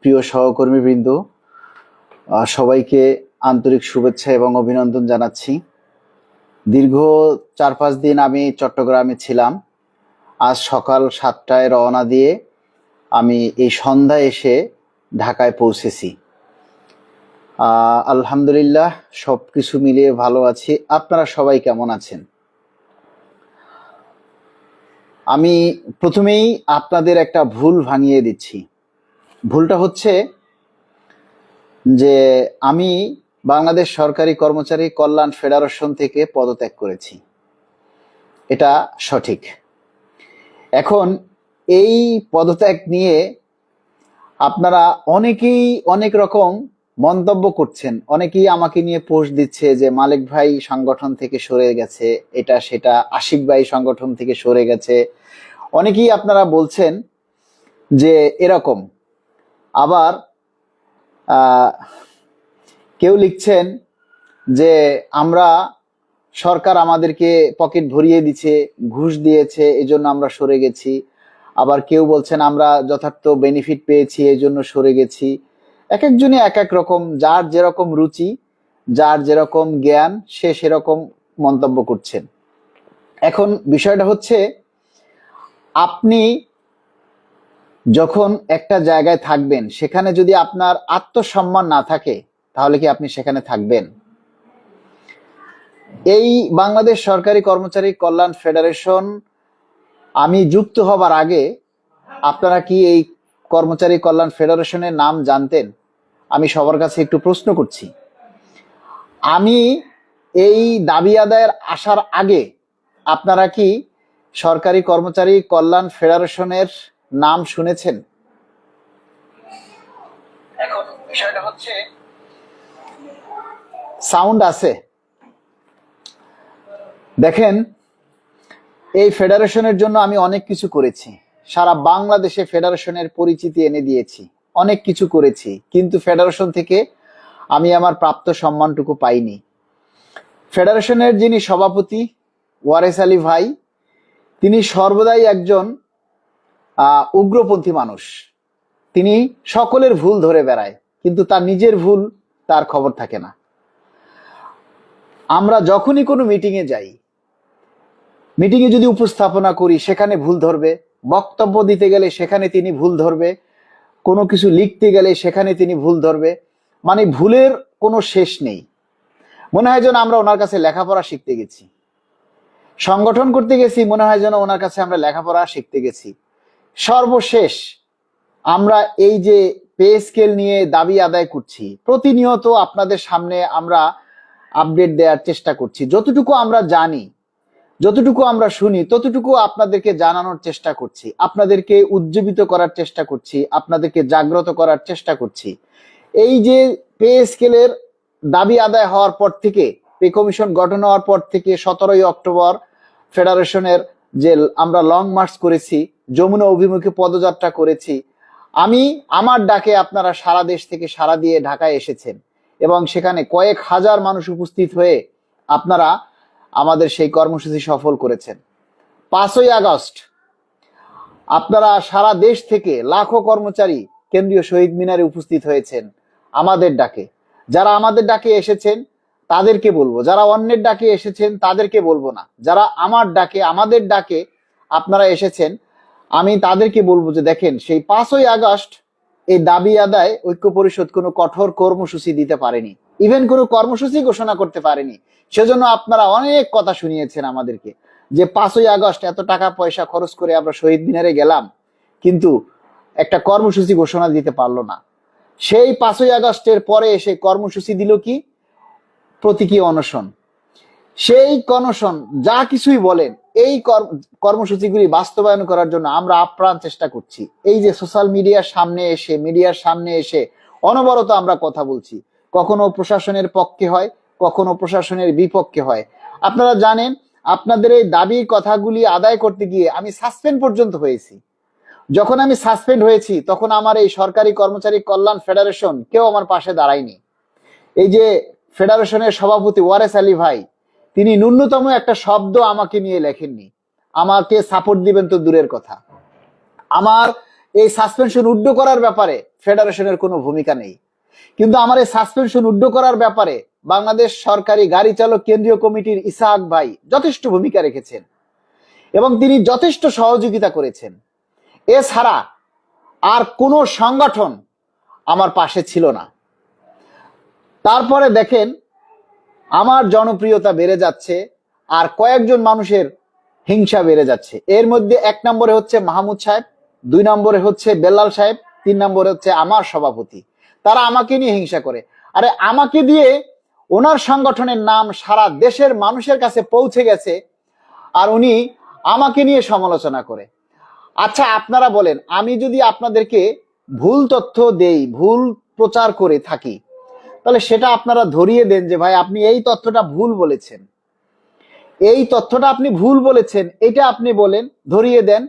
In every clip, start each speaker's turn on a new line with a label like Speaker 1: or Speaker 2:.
Speaker 1: প্রিয় সহকর্মীবৃন্দ সবাইকে আন্তরিক শুভেচ্ছা এবং অভিনন্দন জানাচ্ছি। দীর্ঘ চার পাঁচ দিন আমি চট্টগ্রামে ছিলাম। আজ সকাল সাতটায় রওনা দিয়ে আমি এই সন্ধ্যায় এসে ঢাকায় পৌঁছেছি। আলহামদুলিল্লাহ সব কিছু মিলিয়ে ভালো আছি। আপনারা সবাই কেমন আছেন? আমি প্রথমেই আপনাদের একটা ভুল ভাঙিয়ে দিচ্ছি। ভুলটা হচ্ছে যে আমি বাংলাদেশ সরকারি কর্মচারী কল্যাণ ফেডারেশন থেকে পদত্যাগ করেছি। এটা সঠিক। এখন এই পদত্যাগ নিয়ে আপনারা অনেকেই অনেক রকম মন্তব্য করছেন। অনেকেই আমাকে নিয়ে পোস্ট দিচ্ছে যে, মালিক ভাই সংগঠন থেকে সরে গেছে, এটা সেটা, আশিক ভাই সংগঠন থেকে সরে গেছে। অনেকেই আপনারা বলছেন যে, এরকম। আবার কেউ লিখছেন যে আমরা সরকার আমাদেরকে পকেট ভরিয়ে দিচ্ছে, ঘুষ দিয়েছে এই জন্য আমরা সরে গেছি। আবার কেউ বলছেন আমরা যথার্থ বেনিফিট পেয়েছি এই জন্য সরে গেছি। এক একজনই এক এক রকম, যার যেরকম রুচি, যার যেরকম জ্ঞান, সে সেরকম মন্তব্য করছেন। এখন বিষয়টা হচ্ছে, আপনি যখন একটা জায়গায় থাকবেন, সেখানে যদি আপনার আত্মসম্মান না থাকে, তাহলে কি আপনি সেখানে থাকবেন? এই বাংলাদেশ সরকারি কর্মচারী কল্যাণ ফেডারেশন, আমি যুক্ত হবার আগে আপনারা কি এই কর্মচারী কল্যাণ ফেডারেশনের নাম জানতেন? আমি সবার কাছে একটু প্রশ্ন করছি। আমি এই দাবি আদায়ের আসার আগে আপনারা কি সরকারি কর্মচারী কল্যাণ ফেডারেশনের নাম শুনেছেন? এখন বিষয়টা হচ্ছে সাউন্ড আছে। দেখেন এই ফেডারেশনের জন্য আমি অনেক কিছু করেছি। সারা বাংলাদেশে ফেডারেশনের পরিচিতি এনে দিয়েছি। অনেক কিছু করেছি। কিন্তু ফেডারেশন থেকে আমি আমার প্রাপ্ত সম্মানটুকু পাইনি। ফেডারেশনের যিনি সভাপতি ওয়ারেস আলী ভাই তিনি সর্বদাই একজন উগ্রপন্থী মানুষ। তিনি সকলের ভুল ধরে বেড়ায়, কিন্তু তার নিজের ভুল তার খবর থাকে না। আমরা যখনই কোনো মিটিংয়ে যাই মিটিংয়ে যদি উপস্থাপনা করি, সেখানে ভুল ধরবে, বক্তব্য দিতে গেলে সেখানে তিনি ভুল ধরবে, কোনো কিছু লিখতে গেলে সেখানে তিনি ভুল ধরবে মানে ভুলের কোনো শেষ নেই। মনে হয় যেন আমরা ওনার কাছে লেখাপড়া শিখতে গেছি। সংগঠন করতে গেছি, মনে হয় যেন ওনার কাছে আমরা লেখাপড়া শিখতে গেছি। সর্বশেষ আমরা এই যে পে স্কেল নিয়ে দাবি আদায় করছি, প্রতিনিয়ত আপনাদের সামনে আমরা আপডেট দেওয়ার চেষ্টা করছি। যতটুকু আমরা জানি, যতটুকু আমরা শুনি, ততটুকু আপনাদেরকে জানানোর চেষ্টা করছি, আপনাদেরকে উজ্জীবিত করার চেষ্টা করছি, আপনাদেরকে জাগ্রত করার চেষ্টা করছি। এই যে পে স্কেলের দাবি আদায় হওয়ার পর থেকে, পে কমিশন গঠন হওয়ার পর থেকে সতেরোই অক্টোবর ফেডারেশনের যে আমরা লং মার্চ করেছি যমুনা অভিমুখে পদযাত্রা করেছি। আমি, আমার ডাকে আপনারা সারা দেশ থেকে সারা দিয়ে ঢাকায় এসেছেন এবং সেখানে কয়েক হাজার মানুষ উপস্থিত হয়ে আপনারা আমাদের সেই কর্মসূচি সফল করেছেন। পাঁচই আগস্ট, আপনারা সারা দেশ থেকে লাখো কর্মচারী কেন্দ্রীয় শহীদ মিনারে উপস্থিত হয়েছেন আমাদের ডাকে। যারা আমাদের ডাকে এসেছেন, তাদেরকে বলব। যারা অন্যের ডাকে এসেছেন, তাদেরকে বলব না। যারা আমার ডাকে, আমাদের ডাকে আপনারা এসেছেন আমি তাদেরকে বলব যে দেখেন, সেই পাঁচই আগস্ট এই দাবি আদায় ঐক্য পরিষদ কোনো কঠোর কর্মসূচি দিতে পারেনি। ইভেন কোনো কর্মসূচি ঘোষণা করতে পারেনি। সেজন্য আপনারা অনেক কথা শুনিয়েছেন আমাদেরকে যে পাঁচই আগস্ট এত টাকা পয়সা খরচ করে আমরা শহীদ মিনারে গেলাম, কিন্তু একটা কর্মসূচি ঘোষণা দিতে পারল না। সেই পাঁচই আগস্টের পরে এসে কর্মসূচি দিল কি? প্রতীকী অনশন। সেই কনশন যা কিছুই বলেন, এই কর্ম- কর্মসূচিগুলি বাস্তবায়ন করার জন্য আমরা আপ্রাণ চেষ্টা করছি। এই যে সোশ্যাল মিডিয়ার সামনে এসে, মিডিয়ার সামনে এসে অনবরত আমরা কথা বলছি। কখনো প্রশাসনের পক্ষে হয়, কখনো প্রশাসনের বিপক্ষে হয়। আপনারা জানেন, আপনাদের এই দাবি কথাগুলি আদায় করতে গিয়ে আমি সাসপেন্ড পর্যন্ত হয়েছি। যখন আমি সাসপেন্ড হয়েছি, তখন আমার এই সরকারি কর্মচারী কল্যাণ ফেডারেশন কেউ আমার পাশে দাঁড়ায়নি। এই যে ফেডারেশনের সভাপতি ওয়ারেস আলী ভাই তিনি ন্যূনতম একটা শব্দ আমাকে নিয়ে লেখেননি। আমাকে সাপোর্ট দিবেন তো দূরের কথা। আমার এই সাসপেনশন উড্ড করার ব্যাপারে ফেডারেশনের কোনো ভূমিকা নেই। কিন্তু আমার এই সাসপেনশন উড্ড করার ব্যাপারে বাংলাদেশ সরকারি গাড়ি চালক কেন্দ্রীয় কমিটির ইসাহাক ভাই যথেষ্ট ভূমিকা রেখেছেন এবং তিনি যথেষ্ট সহযোগিতা করেছেন। এছাড়া আর কোনো সংগঠন আমার পাশে ছিল না। তারপরে দেখেন আমার জনপ্রিয়তা বেড়ে যাচ্ছে আর কয়েকজন মানুষের হিংসা বেড়ে যাচ্ছে। এর মধ্যে এক নম্বরে হচ্ছে মাহমুদ সাহেব, দুই নম্বরে হচ্ছে বেল্লাল সাহেব, তিন নম্বরে হচ্ছে আমার সভাপতি। তারা আমাকে নিয়ে হিংসা করে। আরে আমাকে দিয়ে ওনার সংগঠনের নাম সারা দেশের মানুষের কাছে পৌঁছে গেছে আর উনি আমাকে নিয়ে সমালোচনা করে। আচ্ছা আপনারা বলেন, আমি যদি আপনাদেরকে ভুল তথ্য দেই, ভুল প্রচার করে থাকি তাহলে সেটা আপনারা ধরিয়ে দেন যে ভাই আপনি এই তথ্যটা ভুল বলেছেন। এই তথ্যটা আপনি ভুল বলেছেন, এটা আপনি বলেন, ধরিয়ে দেন।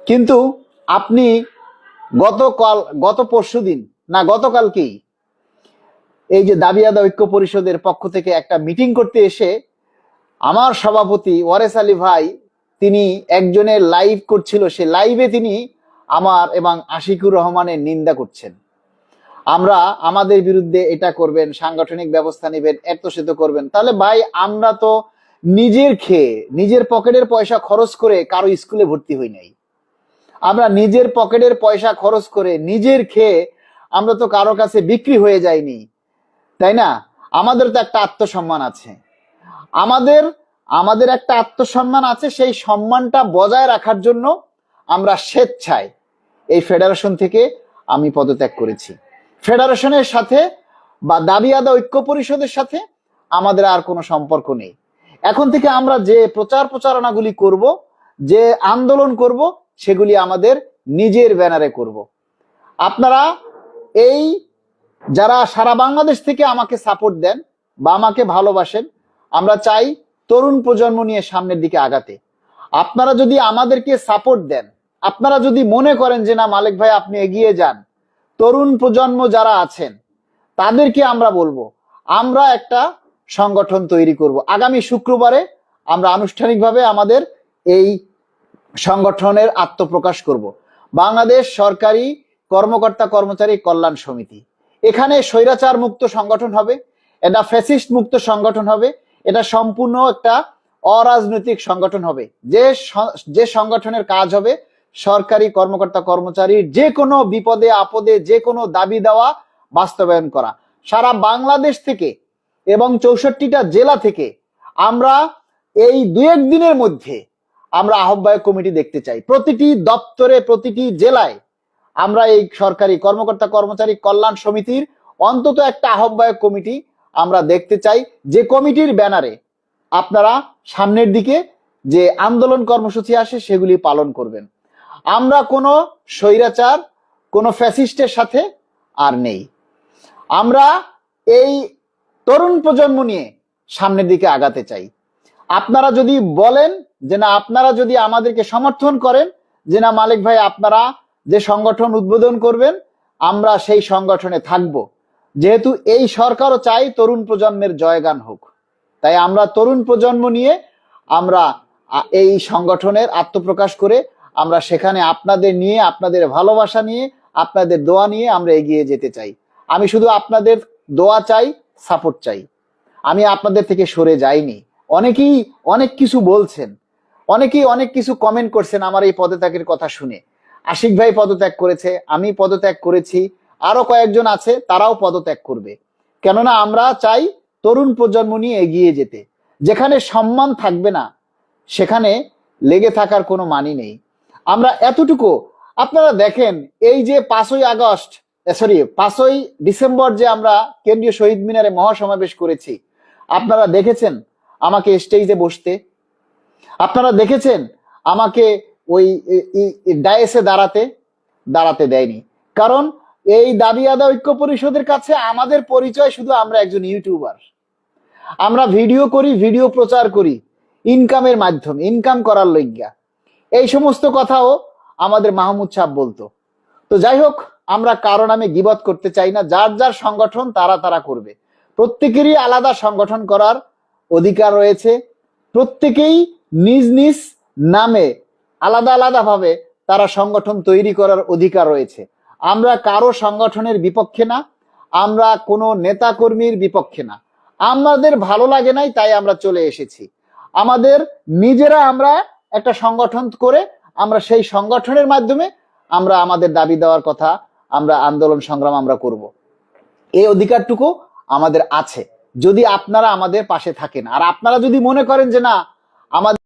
Speaker 1: কিন্তু আপনি গতকাল, গত পরশু দিন, না গতকালকেই এই যে দাবি আদা ঐক্য পরিষদের পক্ষ থেকে একটা মিটিং করতে এসে আমার সভাপতি ওয়ারেস আলী ভাই, তিনি একজনের লাইভ করছিল, সে লাইভে তিনি আমার এবং আশিকুর রহমানের নিন্দা করছেন। আমরা আমাদের বিরুদ্ধে এটা করবেন, সাংগঠনিক ব্যবস্থা নেবেন এত সেত করবেন। তাহলে ভাই, আমরা তো নিজের খেয়ে, নিজের পকেটের পয়সা খরচ করে কারও স্কুলে ভর্তি হই নাই। আমরা নিজের পকেটের পয়সা খরচ করে নিজের খেয়ে আমরা তো কারও কাছে বিক্রি হয়ে যাইনি। তাই না? আমাদের তো একটা আত্মসম্মান আছে। আমাদের আমাদের একটা আত্মসম্মান আছে, সেই সম্মানটা বজায় রাখার জন্য আমরা স্বেচ্ছায় এই ফেডারেশন থেকে আমি পদত্যাগ করেছি। ফেডারেশনের সাথে বা দাবি আদা ঐক্য পরিষদের সাথে আমাদের আর কোনো সম্পর্ক নেই। এখন থেকে আমরা যে প্রচার প্রচারণাগুলি করব, যে আন্দোলন করব, সেগুলি আমাদের নিজের ব্যানারে করব। আপনারা এই যারা সারা বাংলাদেশ থেকে আমাকে সাপোর্ট দেন বা আমাকে ভালোবাসেন, আমরা চাই তরুণ প্রজন্ম নিয়ে সামনের দিকে আগাতে। আপনারা যদি আমাদেরকে সাপোর্ট দেন, আপনারা যদি মনে করেন যে না মালিক ভাই আপনি এগিয়ে যান তরুণ প্রজন্ম যারা আছেন, তাদেরকে আমরা বলব, আমরা একটা সংগঠন তৈরি করব। আগামী শুক্রবারে আমরা আনুষ্ঠানিকভাবে আমাদের এই সংগঠনের আত্মপ্রকাশ করব। বাংলাদেশ সরকারি কর্মকর্তা কর্মচারী কল্যাণ সমিতি। এখানে স্বৈরাচার মুক্ত সংগঠন হবে, এটা ফ্যাসিস্ট মুক্ত সংগঠন হবে, এটা সম্পূর্ণ একটা অরাজনৈতিক সংগঠন হবে। যে যে সংগঠনের কাজ হবে সরকারি কর্মকর্তা কর্মচারীর যে কোনো বিপদে, আপদে যে কোনো দাবি দেওয়া বাস্তবায়ন করা। সারা বাংলাদেশ থেকে এবং চৌষট্টিটা জেলা থেকে আমরা এই দু দিনের মধ্যে আমরা আহ্বায়ক কমিটি দেখতে চাই। প্রতিটি দপ্তরে, প্রতিটি জেলায় আমরা এই সরকারি কর্মকর্তা কর্মচারী কল্যাণ সমিতির অন্তত একটা আহ্বায়ক কমিটি আমরা দেখতে চাই। যে কমিটির ব্যানারে আপনারা সামনের দিকে যে আন্দোলন কর্মসূচি আসে, সেগুলি পালন করবেন। আমরা কোনো স্বৈরাচার, কোনো ফ্যাসিস্টের সাথে আর নেই। আমরা এই তরুণ প্রজন্ম নিয়ে সামনের দিকে আগাতে চাই। আপনারা যদি বলেন যে না, আপনারা যদি আমাদেরকে সমর্থন করেন যে না, মালিক ভাই, আপনারা যে সংগঠন উদ্বোধন করবেন, আমরা সেই সংগঠনে থাকব। যেহেতু এই সরকারও চাই তরুণ প্রজন্মের জয়গান হোক। তাই আমরা তরুণ প্রজন্ম নিয়ে আমরা এই সংগঠনের আত্মপ্রকাশ করে আমরা সেখানে আপনাদের নিয়ে, আপনাদের ভালোবাসা নিয়ে, আপনাদের দোয়া নিয়ে আমরা এগিয়ে যেতে চাই। আমি শুধু আপনাদের দোয়া চাই, সাপোর্ট চাই। আমি আপনাদের থেকে সরে যাইনি। অনেকেই অনেক কিছু বলছেন। অনেকেই অনেক কিছু কমেন্ট করছেন আমার এই পদত্যাগের কথা শুনে। আশিক ভাই পদত্যাগ করেছে, আমি পদত্যাগ করেছি। আরও কয়েকজন আছে, তারাও পদত্যাগ করবে। কেননা আমরা চাই তরুণ প্রজন্ম নিয়ে এগিয়ে যেতে। যেখানে সম্মান থাকবে না, সেখানে লেগে থাকার কোনো মানি নেই। আমরা এতটুকু। আপনারা দেখেন, এই যে পাঁচই আগস্ট সরি পাঁচই ডিসেম্বর যে আমরা কেন্দ্রীয় শহীদ মিনারে মহাসমাবেশ করেছি, আপনারা দেখেছেন আমাকে স্টেজে বসতে? আপনারা দেখেছেন আমাকে ওই ডায়েসে দাঁড়াতে? দাঁড়াতে দেয়নি। কারণ এই দাবি আদা ঐক্য পরিষদের কাছে আমাদের পরিচয় শুধু আমরা একজন ইউটিউবার। আমরা ভিডিও করি, ভিডিও প্রচার করি, ইনকামের মাধ্যমে, ইনকাম করার লজ্ঞা। এই সমস্ত কথাও আমাদের মাহমুদ সাহেব বলতো। তো যাই হোক, আমরা কারও নামে গিবত করতে চাই না, যার যার সংগঠন তারা তারা করবে। প্রত্যেকেরই আলাদা সংগঠন করার অধিকার রয়েছে। প্রত্যেকেই নিজ নিজ নামে আলাদা আলাদা ভাবে তারা সংগঠন তৈরি করার অধিকার রয়েছে। আমরা কারও সংগঠনের বিপক্ষে না, আমরা কোনো নেতা কর্মীর বিপক্ষে না। আমাদের ভালো লাগে নাই, তাই আমরা চলে এসেছি। আমাদের নিজেরা আমরা একটা সংগঠন করে আমরা সেই সংগঠনের মাধ্যমে আমরা আমাদের দাবি দেওয়ার কথা, আমরা আন্দোলন সংগ্রাম আমরা করব। এই অধিকারটুকু আমাদের আছে। যদি আপনারা আমাদের পাশে থাকেন, আর আপনারা যদি মনে করেন যে না, আমাদের